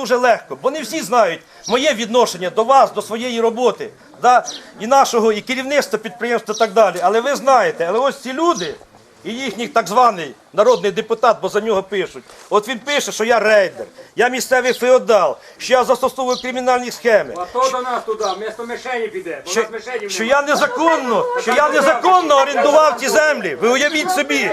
дуже легко, бо не всі знають моє відношення до вас, до своєї роботи, да, і нашого, і керівництва підприємства і так далі. Але ви знаєте, але ось ці люди і їхній так званий народний депутат, бо за нього пишуть. От він пише, що я рейдер, я місцевий феодал, що я застосовую кримінальні схеми. А то до нас туди, вместо мишені піде. бо Що, нас мишенів що я незаконно, що я незаконно орендував ці землі. Ви уявіть собі.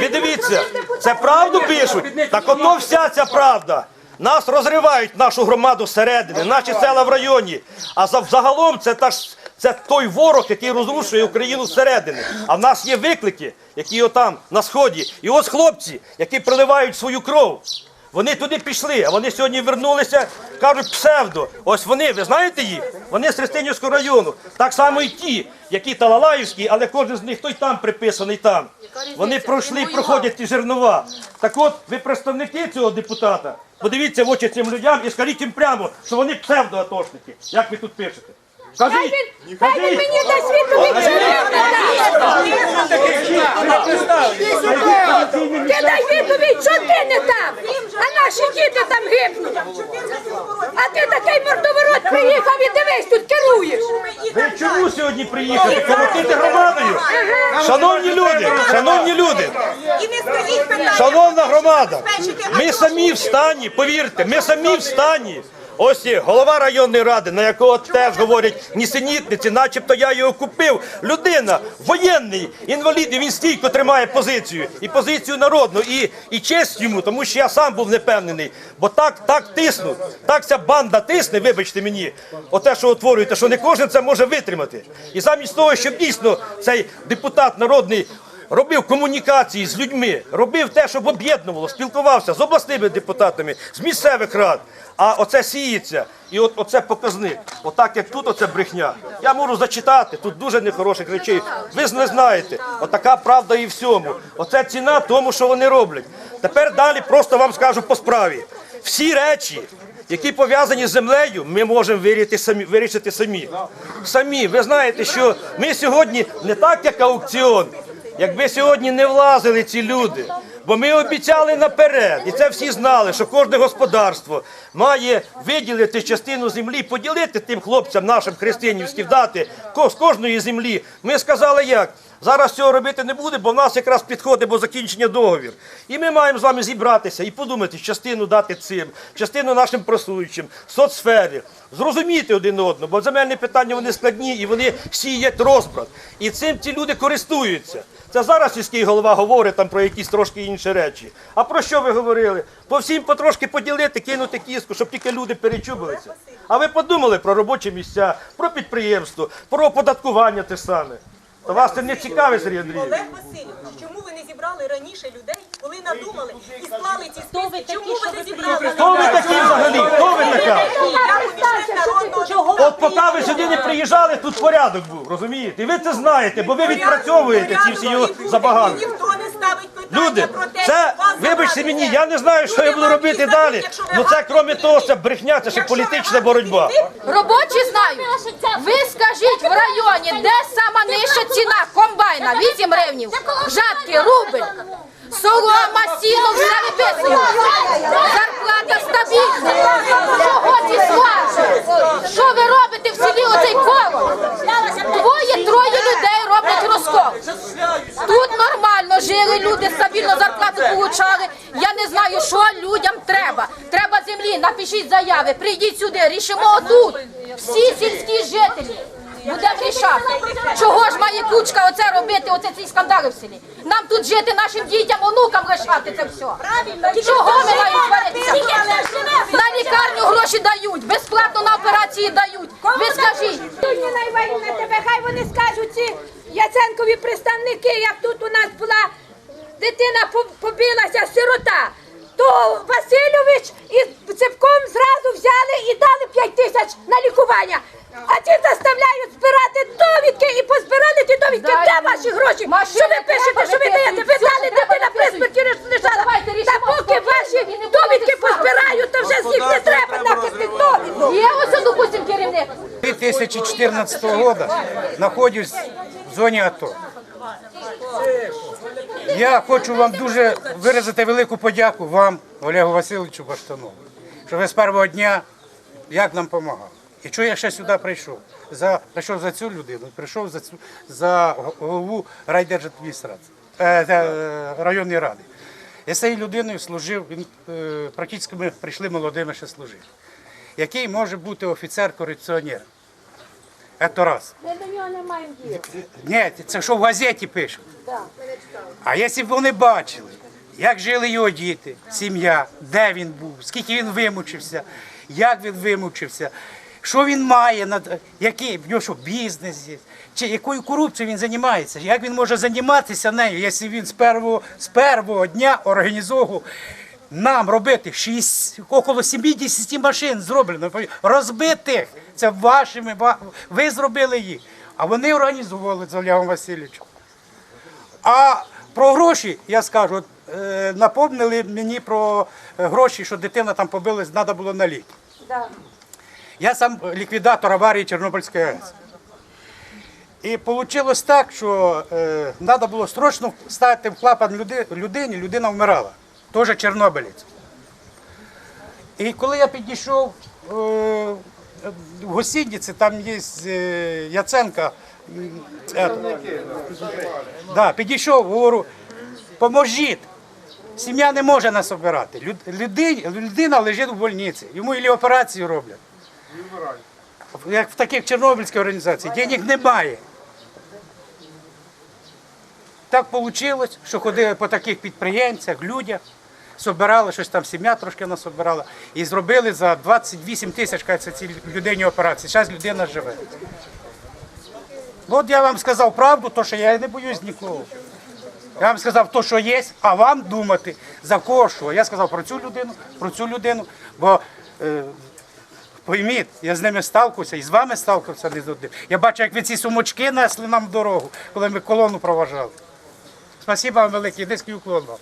Ви дивіться, це правду пишуть. Так ото вся ця правда. Нас розривають нашу громаду зсередини, наші села в районі. А за- загалом це та ж це той ворог, який розрушує Україну зсередини. А в нас є виклики, які отам на сході. І ось хлопці, які проливають свою кров. Вони туди пішли, а вони сьогодні вернулися, кажуть псевдо. Ось вони, ви знаєте їх? Вони з Христинівського району. Так само і ті, які Талалаївські, але кожен з них той там приписаний там. Вони пройшли, проходять ті жернова. Так от, ви представники цього депутата, подивіться в очі цим людям і скажіть їм прямо, що вони псевдоатошники. Як ви тут пишете? Кажіть, Хай він мені дасть відповідь, що Ти дай відповідь, що ти не там, а наші діти там гибнуть. А ти такий мордоворот приїхав і дивись, тут керуєш. Ви чому сьогодні приїхали? Колотити громадою? Шановні люди, шановні люди, не. Шановна громада, ми самі в стані, повірте, ми самі в стані. Ось є голова районної ради, на якого теж говорять нісенітниці, начебто я його купив. Людина, воєнний, інвалід, він стійко тримає позицію. І позицію народну, і, і честь йому, тому що я сам був непевнений. Бо так, так тиснуть, так ця банда тисне, вибачте мені, оте, що утворюєте, що не кожен це може витримати. І замість того, щоб дійсно цей депутат народний робив комунікації з людьми, робив те, щоб об'єднувало, спілкувався з обласними депутатами, з місцевих рад. А оце сіється, і от оце показник. Отак як тут оце брехня. Я можу зачитати, тут дуже нехороших речей. Ви ж не знаєте, отака правда і всьому. Оце ціна тому, що вони роблять. Тепер далі просто вам скажу по справі. Всі речі, які пов'язані з землею, ми можемо вирішити самі. Вирішити самі. Самі. Ви знаєте, що ми сьогодні не так, як аукціон. Якби сьогодні не влазили ці люди, бо ми обіцяли наперед, і це всі знали, що кожне господарство має виділити частину землі, поділити тим хлопцям нашим християнівським, дати з кожної землі. Ми сказали як? Зараз цього робити не буде, бо в нас якраз підходить бо закінчення договір. І ми маємо з вами зібратися і подумати, частину дати цим, частину нашим просуючим, соцсфері, зрозуміти один одного, бо земельні питання вони складні і вони сіять розбрат. І цим ці люди користуються. Це зараз сільський голова говорить там про якісь трошки інші речі. А про що ви говорили? По всім потрошки поділити, кинути кістку, щоб тільки люди перечубилися. А ви подумали про робочі місця, про підприємство, про оподаткування те саме. То вас це не цікавить, Сергій Андрійович? Олег Васильович, чому ви не зібрали раніше людей, коли надумали і склали ці списки? Чому ви не зібрали? Хто ви такі взагалі? Хто ви така? От поки ви сюди не приїжджали, тут порядок був, розумієте? І ви це знаєте, бо ви відпрацьовуєте ці всі його забаганки. Ніхто Люди, про те, це, вибачте мені, я не знаю, що я буду робити далі. Ну це, крім того, це брехня, це ще політична боротьба. Робочі знають. Ви скажіть в районі, де сама нижча ціна комбайна? 8 гривнів. Жатки, рубль. Солома, сіно, все виписують. Зарплата стабільна. Чого ці сварки? Що ви робите в селі оцей коло? Двоє-троє людей роблять розкол. Тут нормально жили, люди стабільно зарплату получали. Я не знаю, що людям треба. Треба землі, напишіть заяви, прийдіть сюди, рішимо тут. Всі сільські жителі. Будемо рішати. Чого ж має кучка оце робити, оце ці скандали в селі? Нам тут жити, нашим дітям, онукам лишати це все. Чого ми маємо сваритися? На лікарню гроші дають, безплатно на операції дають. Ви скажіть. Іванівна, тебе хай вони скажуть ці Яценкові представники, як тут у нас була дитина по- побилася, сирота. То Васильович із цепком зразу взяли і дали 5 тисяч на лікування. А ті заставляють збирати довідки і позбирали ті довідки. Дай Де ваші гроші? Машини Що ви пишете, що ви даєте? Ви дали дитина при смерті лежала. Та поки ваші довідки позбирають, то вже з них не треба написних довідок. Є ось, допустим, керівник. 2014 года находюсь в зоне АТО. Я хочу вам дуже виразити велику подяку вам, Олегу Васильовичу Баштанову, що ви з першого дня як нам допомагали. І що я ще сюди прийшов? За, прийшов за цю людину, прийшов за, цю, за голову райдержадміністрації, е, е, районної ради. Я з цією людиною служив, він, е, практично ми прийшли молодими ще служити. Який може бути офіцер-корупціонер? Це раз. Ми до нього не маємо діла. Ні, це що в газеті пишуть. А якщо б вони бачили, як жили його діти, сім'я, де він був, скільки він вимучився, як він вимучився, що він має, який в нього що бізнес є, чи якою корупцією він займається, як він може займатися нею, якщо він з першого, з першого дня організовував нам робити 6, около 70 машин зроблено, розбитих. Це вашими, ви зробили їх. А вони організували з Олегом Васильовичем. А про гроші я скажу, от, е, напомнили мені про е, гроші, що дитина там побилась, треба було на ліки. Да. Я сам ліквідатор аварії Чорнобильської АЕС. І вийшло так, що е, треба було срочно ставити в клапан людині, людина вмирала. Теж чорнобилець. І коли я підійшов е, в Гостиниці, там є е, Яценка. е, Да, підійшов, говорю, поможіть. Сім'я не може нас обирати. Люд- Людині, людина лежить у больниці, йому і операцію роблять. Як в таких чорнобильських організаціях, денег немає. Так вийшло, що ходили по таких підприємцях, людях, собирали, щось там сім'я трошки нас обирала, і зробили за 28 тисяч кажеться, ці людині операції. Зараз людина живе. От я вам сказав правду, то що я не боюсь нікого. Я вам сказав то, що є, а вам думати за кого що. Я сказав про цю людину, про цю людину, бо е, пойміть, я з ними сталкувався і з вами сталкувався не з одним. Я бачу, як ви ці сумочки несли нам дорогу, коли ми колону проважали. Спасибо вам велике, низький уклон вам.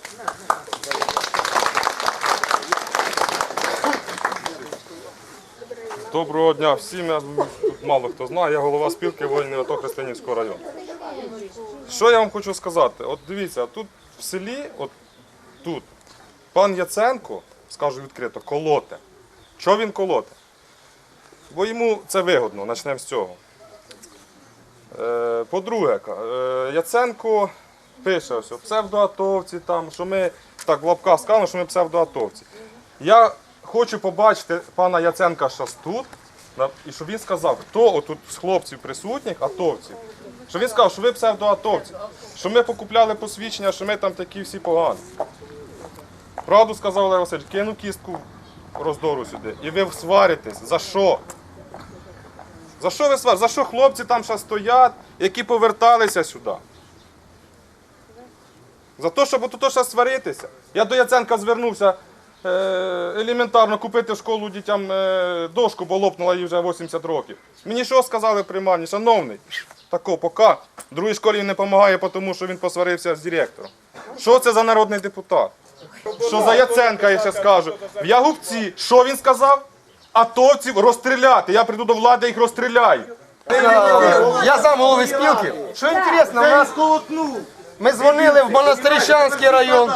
Доброго дня всім. Я тут мало хто знає. Я голова спілки воїнів АТО Христинівського району. Що я вам хочу сказати? От дивіться, тут в селі, от тут, пан Яценко, скажу відкрито, колоте. Що він колоте? Бо йому це вигодно, почнемо з цього. Е, по-друге, е, Яценко пише ось, псевдоатовці, там, що ми так в лапках сказано, що ми псевдоатовці. Я хочу побачити пана Яценка зараз тут, і щоб він сказав, хто отут з хлопців присутніх, атовців. Щоб він сказав, що ви псевдоатовці, що ми покупляли посвідчення, що ми там такі всі погані. Правду сказав Олег Васильович, кину кістку роздору сюди. І ви сваритесь. За що? За що ви сваритесь? За що хлопці там ще стоять, які поверталися сюди? За те, щоб тут ще сваритися. Я до Яценка звернувся елементарно купити в школу дітям е, дошку, бо лопнула їй вже 80 років. Мені що сказали приймальні? Шановний, тако, поки. В другій школі не допомагає, тому що він посварився з директором. Що це за народний депутат? Що за Яценка, я ще скажу. В Ягубці, що він сказав? Атовців розстріляти. Я прийду до влади, їх розстріляю. Я сам голови спілки. Що інтересно, нас ми дзвонили в Монастирищанський район,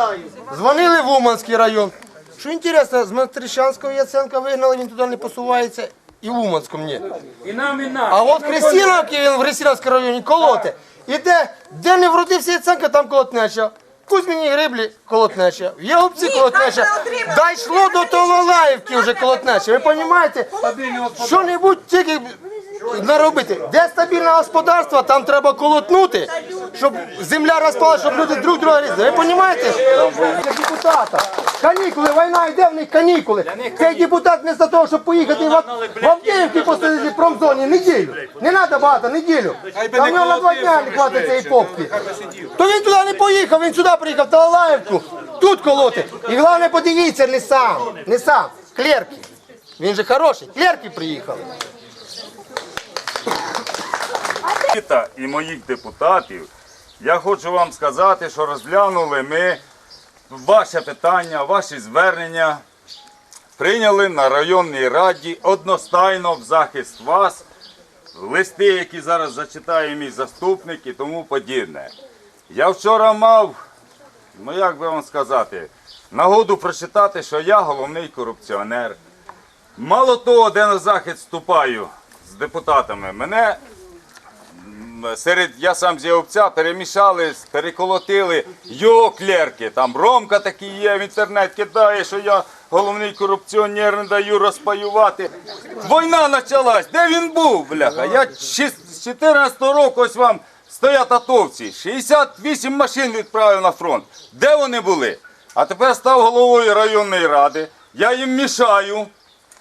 дзвонили в Уманський район. Що інтересно, з Монастирищанського Яценка вигнали, він туди не посувається, і в Уманському ні. І нам, і нам. А от Христиновки він в Христиновському районі колоте. І де, де не вродився Яценка, там колотнеча. Кузьміні гриблі колотнеча, в Ягубці колотнеча. Дійшло до Тололаївки вже колотнеча. Ви розумієте? Що-небудь тільки наробити. Де стабільне господарство, там треба колотнути, щоб земля розпала, щоб люди друг друга різали. Ви розумієте? Депутата. Канікули, війна йде, в них канікули. Цей депутат не за того, щоб поїхати в, в Авдіївці посидіти в промзоні неділю. Не треба багато, неділю. Там в нього на два дня не хватить цієї попки. То він туди не поїхав, він сюди приїхав, в Талалаївку, тут колоти. І головне подивіться, не сам, не сам, клерки. Він же хороший, клерки приїхали. Та і моїх депутатів, я хочу вам сказати, що розглянули ми ваше питання, ваші звернення, прийняли на районній раді одностайно в захист вас, листи, які зараз зачитає мій заступник і тому подібне. Я вчора мав ну як би вам сказати, нагоду прочитати, що я головний корупціонер. Мало того, де на захід вступаю з депутатами, мене серед я сам з Євця перемішали, переколотили його клерки. Там Ромка такий є в інтернет кидає, що я головний корупціонер, не даю розпаювати. Війна почалась. Де він був, бляха? Я з 14 року ось вам стоять атовці. 68 машин відправив на фронт. Де вони були? А тепер став головою районної ради. Я їм мішаю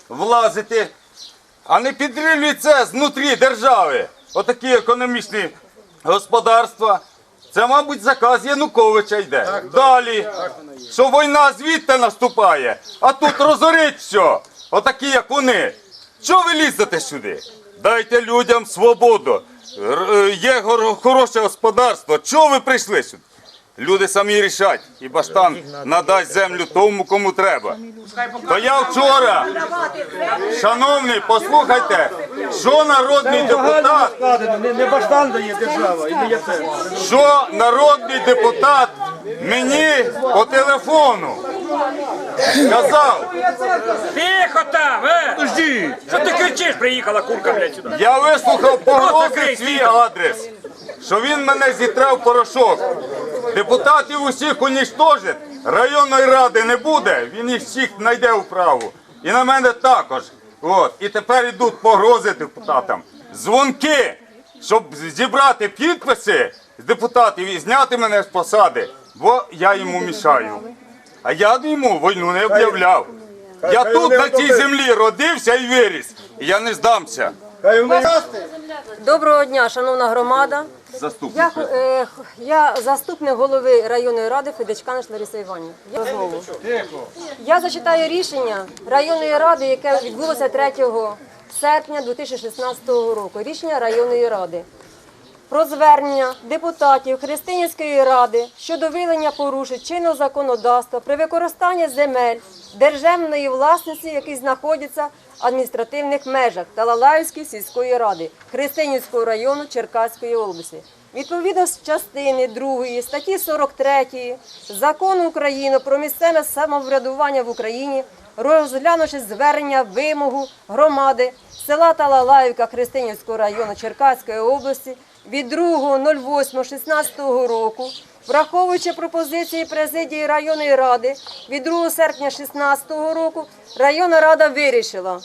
влазити, а не підривлюють це знутрі держави. Отакі економічні господарства. Це, мабуть, заказ Януковича йде. Далі, що війна звідти наступає, а тут розорить все. Отакі, як вони. Чого ви лізете сюди? Дайте людям свободу. Е, Є хороше господарство. Чого ви прийшли сюди? Люди самі рішать, і баштан надасть землю тому, кому треба. То я вчора, шановний, послухайте, що народний депутат, що народний депутат мені по телефону сказав, Тихо там, е! Подожди! Що ти кричиш? Приїхала курка, блядь, сюди. я вислухав погрози свій адрес, що він мене зітре в порошок. Депутатів усіх уніштожить, районної ради не буде, він їх всіх знайде вправу. І на мене також. От. І тепер йдуть погрози депутатам. Дзвонки, щоб зібрати підписи з депутатів і зняти мене з посади, бо я йому мішаю. А я йому війну не об'являв. Я тут на цій землі родився і виріс. І я не здамся. Доброго дня, шановна громада. Заступник. Я, е, х- я заступник голови районної ради Федичканиш Лариса Іванівна. Я, я зачитаю рішення районної ради, яке відбулося 3 серпня 2016 року. Рішення районної ради про звернення депутатів Христинівської ради щодо виявлення порушень чинного законодавства при використанні земель державної власності, які знаходяться в адміністративних межах Талалаївської сільської ради Христинівського району Черкаської області. Відповідно з частини 2 статті 43 Закону України про місцеве самоврядування в Україні, розглянувши звернення вимогу громади села Талалаївка Христинівського району Черкаської області від 2.08.16 року, враховуючи пропозиції президії районної ради від 2 серпня 2016 року, районна рада вирішила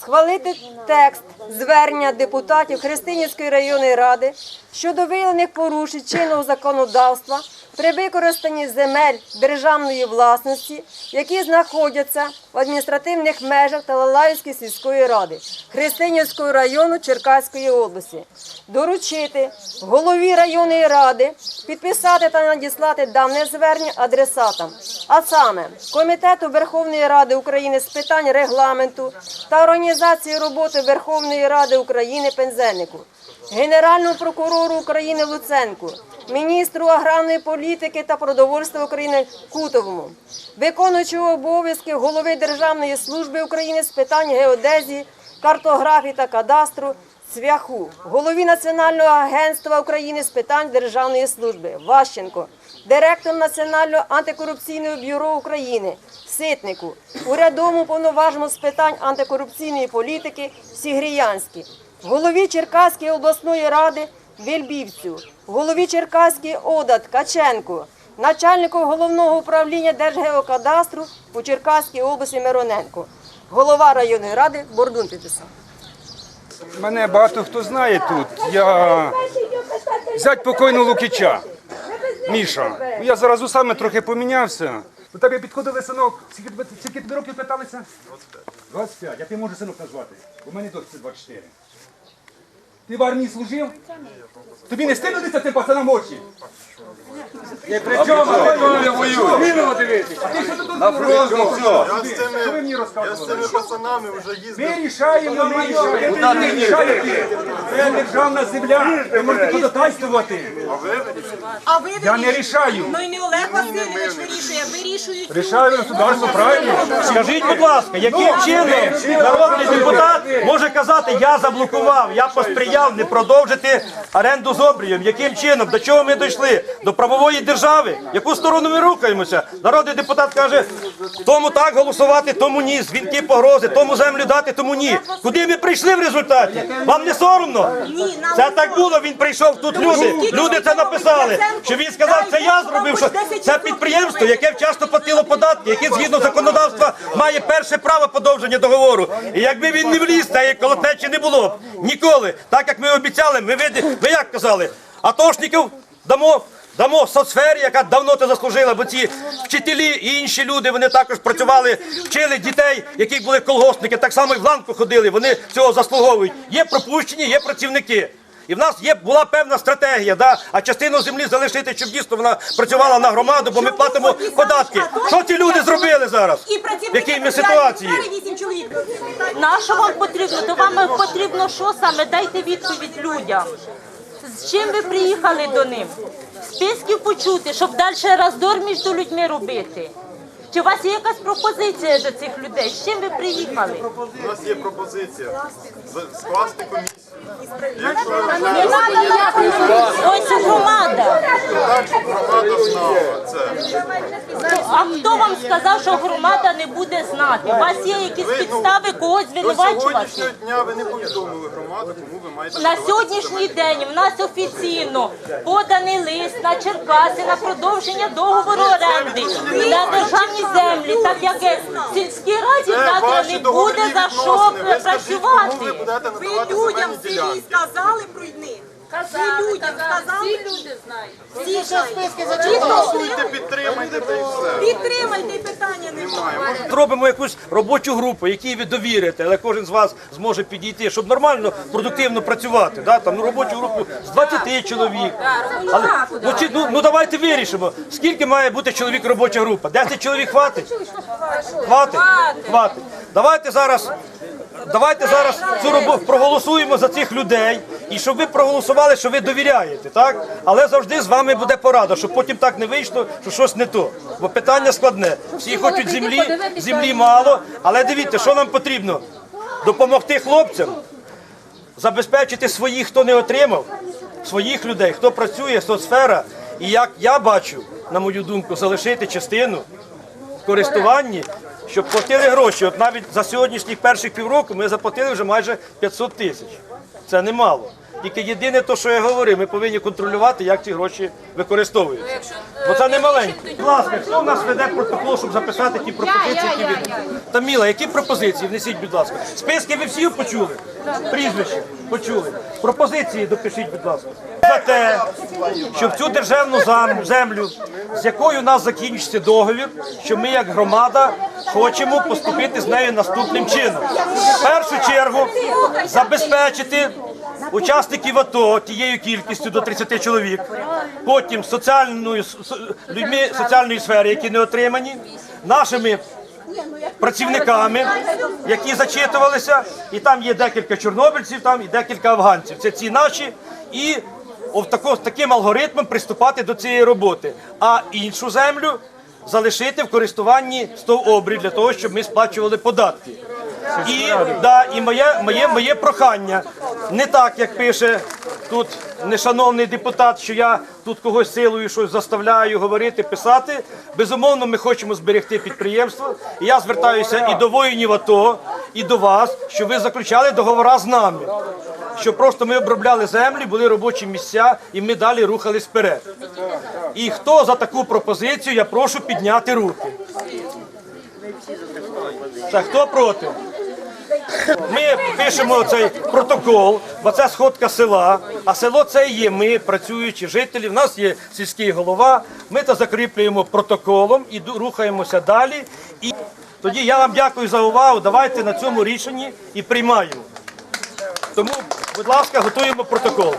схвалити текст звернення депутатів Христинівської районної ради щодо виявлених порушень чинного законодавства при використанні земель державної власності, які знаходяться в адміністративних межах Талалаївської сільської ради Христинівського району Черкаської області, доручити голові районної ради підписати та надіслати дане звернення адресатам, а саме Комітету Верховної Ради України з питань регламенту та організації роботи Верховної Ради України Пензеннику. Генеральному прокурору України Луценку, міністру аграрної політики та продовольства України Кутовому, виконуючого обов'язки голови Державної служби України з питань геодезії, картографії та кадастру Цвяху, голові Національного агентства України з питань державної служби Ващенко, директор Національного антикорупційного бюро України Ситнику, урядовому повноважному з питань антикорупційної політики Сігріянській, голові Черкаської обласної ради Вільбівцю, голові Черкаської ОДА Ткаченку, начальнику головного управління Держгеокадастру у Черкаській області Мироненко, голова районної ради Бордун підписав. Мене багато хто знає тут. Я зять покойного Лукіча. Міша. Ну, Я зараз усами трохи помінявся. До тебе підходили синок. Скільки, тобі років питалися? 25. Я ти можу синок назвати. У мене дочці 24. Ти в армії служив? Тобі не стидно дивитися цим пацанам в очі? Я при чому? Я воюю. А ти що тут На фронт, ну все. Що ви мені розказували? пацанами вже їздив. Ми рішаємо, ми рішаємо. Не рішаєте. Це державна земля. Ви можете ходатайствувати. А ви Я не рішаю. Ну і не Олег Васильович вирішує, вирішують. Рішаю государство, правильно? Скажіть, будь ласка, яким чином народний депутат може казати, я заблокував, я посприяв не продовжити оренду з обрієм? Яким чином? До чого ми дійшли? До правової держави. Яку сторону ми рухаємося? Народний депутат каже, тому так голосувати, тому ні, дзвінки погрози, тому землю дати, тому ні. Куди ми прийшли в результаті? Вам не соромно? Це так було, він прийшов тут люди. Люди це написали. Що він сказав, це я зробив, що це підприємство, яке вчасно платило податки, яке згідно законодавства має перше право подовження договору. І якби він не вліз, цієї колотнечі не було б ніколи. Так як ми обіцяли, ми ви як казали, атошників дамо. Дамо соцсфері, яка давно ти заслужила, бо ці вчителі і інші люди вони також працювали, вчили дітей, які були колгоспники, так само і в ланку ходили. Вони цього заслуговують. Є пропущені, є працівники. І в нас є була певна стратегія, да? а частину землі залишити, щоб дійсно вона працювала на громаду, бо ми платимо податки. Що ці люди зробили зараз? В якій ми ситуації? На що вам потрібно? То вам потрібно що саме? Дайте відповідь людям. З чим ви приїхали до них? Списків почути, щоб далі роздор між людьми робити. Чи у вас є якась пропозиція до цих людей? З чим ви приїхали? У нас є пропозиція з- скласти комісію. Ось громада. А хто вам сказав, що громада не буде знати? У вас є якісь підстави когось До звинувачувати? сьогоднішнього дня ви не повідомили громаду, тому ви маєте На сьогоднішній день в нас офіційно поданий лист на Черкаси на продовження договору оренди на державні землі, так як в сільській раді завтра не буде за що працювати. Ви людям земельні ділянки. сказали про них. Ви людям сказали. Всі люди знають. Всі знають. Голосуйте, підтримайте та й все. Підтримайте і питання немає. Робимо якусь робочу групу, якій ви довірите, але кожен з вас зможе підійти, щоб нормально, продуктивно працювати. Да? Там, ну, робочу групу з 20 чоловік. Але, ну, чи, ну, ну давайте вирішимо, скільки має бути чоловік робоча група? 10 чоловік хватить? Хватить? Хватить. Давайте зараз. Давайте зараз цю роботу проголосуємо за цих людей, і щоб ви проголосували, що ви довіряєте, так? Але завжди з вами буде порада, щоб потім так не вийшло, що щось не то. Бо питання складне. Всі хочуть землі, землі мало, але дивіться, що нам потрібно? Допомогти хлопцям, забезпечити своїх, хто не отримав, своїх людей, хто працює, соцсфера. І як я бачу, на мою думку, залишити частину в користуванні, щоб платили гроші. От навіть за сьогоднішніх перших півроку ми заплатили вже майже 500 тисяч. Це немало. Тільки єдине, то, що я говорю, ми повинні контролювати, як ці гроші використовуються. Бо це не маленьке. Будь ласка, хто в нас веде протокол, щоб записати ті пропозиції, які ви. Таміла, які пропозиції? Внесіть, будь ласка. Списки ви всі почули? Прізвище почули. Пропозиції допишіть, будь ласка. За те, щоб цю державну землю, з якою у нас закінчиться договір, що ми як громада хочемо поступити з нею наступним чином. В першу чергу забезпечити учасників АТО тією кількістю до 30 чоловік, потім соціальною людьми соціальної сфери, які не отримані, нашими працівниками, які зачитувалися, і там є декілька чорнобильців, там і декілька афганців. Це ці наші, і таким алгоритмом приступати до цієї роботи. А іншу землю залишити в користуванні стовобрі для того, щоб ми сплачували податки. І, да, і моє, моє, моє прохання не так, як пише тут нешановний депутат, що я тут когось силою щось заставляю говорити, писати. Безумовно, ми хочемо зберегти підприємство. І я звертаюся і до воїнів АТО, і до вас, щоб ви заключали договори з нами. Щоб просто ми обробляли землі, були робочі місця, і ми далі рухались вперед. І хто за таку пропозицію, я прошу підняти руки. Та хто проти? Ми пишемо цей протокол, бо це сходка села, а село це є ми, працюючі жителі. В нас є сільський голова. Ми це закріплюємо протоколом і рухаємося далі. І тоді я вам дякую за увагу. Давайте на цьому рішенні і приймаємо. Тому, будь ласка, готуємо протокол.